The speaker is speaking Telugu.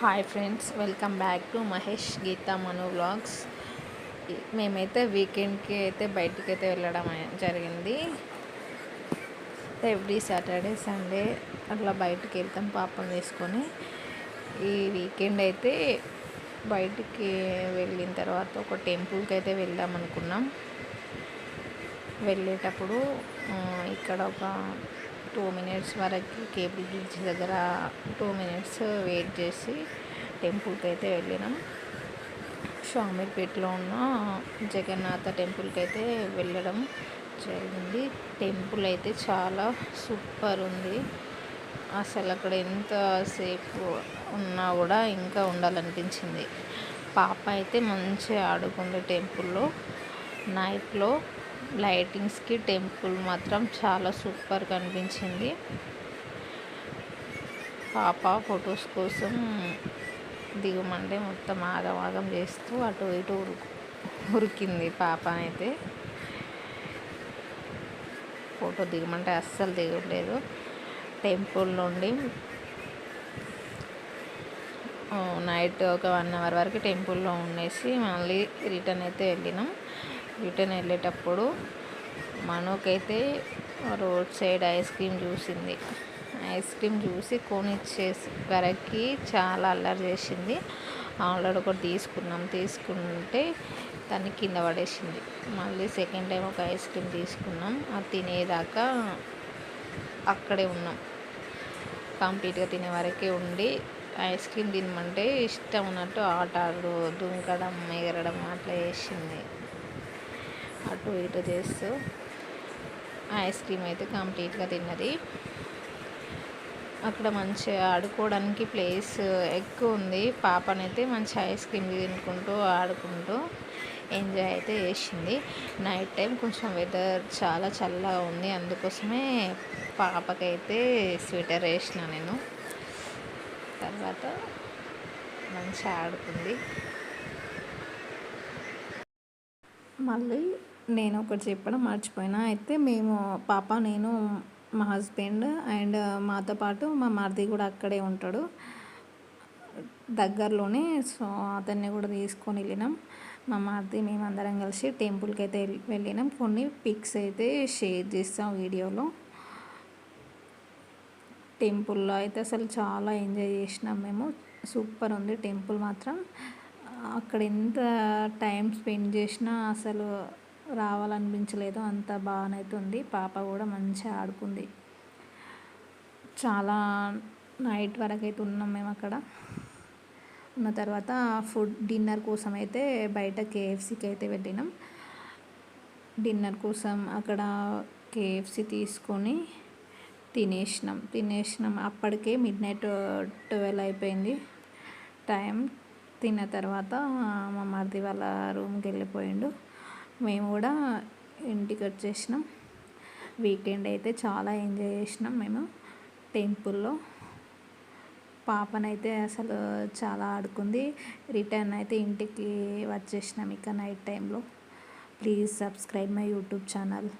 Hi friends welcome back to Mahesh Geetha Manu vlogs మేమైతే వీకెండ్కి అయితే బయటికి అయితే వెళ్ళడం జరిగింది. ఎవ్రీ సాటర్డే సండే అట్లా బయటికి వెళ్తాం పాపం తీసుకొని ఈ వీకెండ్ అయితే బయటికి వెళ్ళిన తర్వాత ఒక టెంపుల్కి అయితే వెళ్దాం అనుకున్నాం. వెళ్ళేటప్పుడు ఇక్కడ ఒక టూ మినిట్స్ వరకు కేబుల్ బ్రిడ్జ్ దగ్గర టూ మినిట్స్ వెయిట్ చేసి టెంపుల్కి అయితే వెళ్ళినాం. స్వామిపేటలో ఉన్న జగన్నాథ టెంపుల్కి అయితే వెళ్ళడం జరిగింది. టెంపుల్ అయితే చాలా సూపర్ ఉంది. అసలు అక్కడ ఎంతసేపు ఉన్నా కూడా ఇంకా ఉండాలనిపించింది. పాప అయితే మంచిగా ఆడుకుంది టెంపుల్లో. నైట్లో లైటింగ్స్కి టెంపుల్ మాత్రం చాలా సూపర్ కనిపించింది. పాప ఫొటోస్ కోసం దిగమంటే మొత్తం ఆగమాగం చేస్తూ అటు ఇటు ఉరుకు ఉరికింది పాప అయితే ఫోటో దిగమంటే అస్సలు దిగలేదు టెంపుల్ నుండి నైట్ ఒక వన్ అవర్ వరకు టెంపుల్లో ఉండేసి మళ్ళీ రిటర్న్ అయితే వెళ్ళినాం. రిటర్న్ వెళ్ళేటప్పుడు మనకైతే రోడ్ సైడ్ ఐస్ క్రీమ్ చూసింది. ఐస్ క్రీమ్ చూసి కొనిచ్చేసి వరకు చాలా అల్లరి చేసింది. ఆల్రెడీ ఒకటి తీసుకున్నాం. తీసుకుంటే దాన్ని కింద పడేసింది. మళ్ళీ సెకండ్ టైం ఒక ఐస్ క్రీమ్ తీసుకున్నాం. అది తినేదాకా అక్కడే ఉన్నాం. కంప్లీట్గా తినే వరకే ఉండి ఐస్ క్రీమ్ తినమంటే ఇష్టం ఉన్నట్టు ఆట ఆడు దుంకడం ఎగరడం అట్లా చేసింది. అటు ఇటు చేస్తూ ఐస్ క్రీమ్ అయితే కంప్లీట్గా తిన్నది. అక్కడ మంచిగా ఆడుకోవడానికి ప్లేస్ ఎక్కువ ఉంది. పాపనైతే మంచి ఐస్ క్రీమ్ తినుకుంటూ ఆడుకుంటూ ఎంజాయ్ అయితే చేసింది. నైట్ టైం కొంచెం వెదర్ చాలా చల్లగా ఉంది. అందుకోసమే పాపకైతే స్వెటర్ వేసిన నేను. తర్వాత మంచిగా ఆడుకుంది. మళ్ళీ నేను ఒకటి చెప్పడం మర్చిపోయినా. అయితే మేము పాప నేను మా హస్బెండ్ అండ్ మాతో పాటు మా మరిది కూడా అక్కడే ఉంటాడు. దగ్గరలోనే సో అతన్ని కూడా తీసుకొని వెళ్ళినాం. మా మరిది మేమందరం కలిసి టెంపుల్కి అయితే వెళ్ళినాం. కొన్ని పిక్స్ అయితే షేర్ చేస్తాం వీడియోలో. టెంపుల్లో అయితే అసలు చాలా ఎంజాయ్ చేసినాం మేము. సూపర్ ఉంది టెంపుల్ మాత్రం. అక్కడ ఎంత టైం స్పెండ్ చేసినా అసలు రావాలనిపించలేదు. అంత బాగానైతే ఉంది పాప కూడా మంచిగా ఆడుకుంది. చాలా నైట్ వరకు అయితే ఉన్నాం మేము అక్కడ. ఉన్న తర్వాత ఫుడ్ డిన్నర్ కోసం అయితే బయట కేఎఫ్సీకి అయితే వెళ్ళినాం డిన్నర్ కోసం అక్కడ కేఎఫ్సీ తీసుకొని తినేసినాం. తినేసినాం. అప్పటికే మిడ్ నైట్ ట్వెల్వ్ అయిపోయింది టైం. తిన్న తర్వాత మా మరిది వాళ్ళ రూమ్కి వెళ్ళిపోయిండు. మేము కూడా ఇంటికి వచ్చేసినాం. వీకెండ్ అయితే చాలా ఎంజాయ్ చేసినాం మేము. టెంపుల్లో పాపనైతే అసలు చాలా ఆడుకుంది. రిటర్న్ అయితే ఇంటికి వచ్చేసినాం ఇక నైట్ టైంలో. Please subscribe my YouTube channel.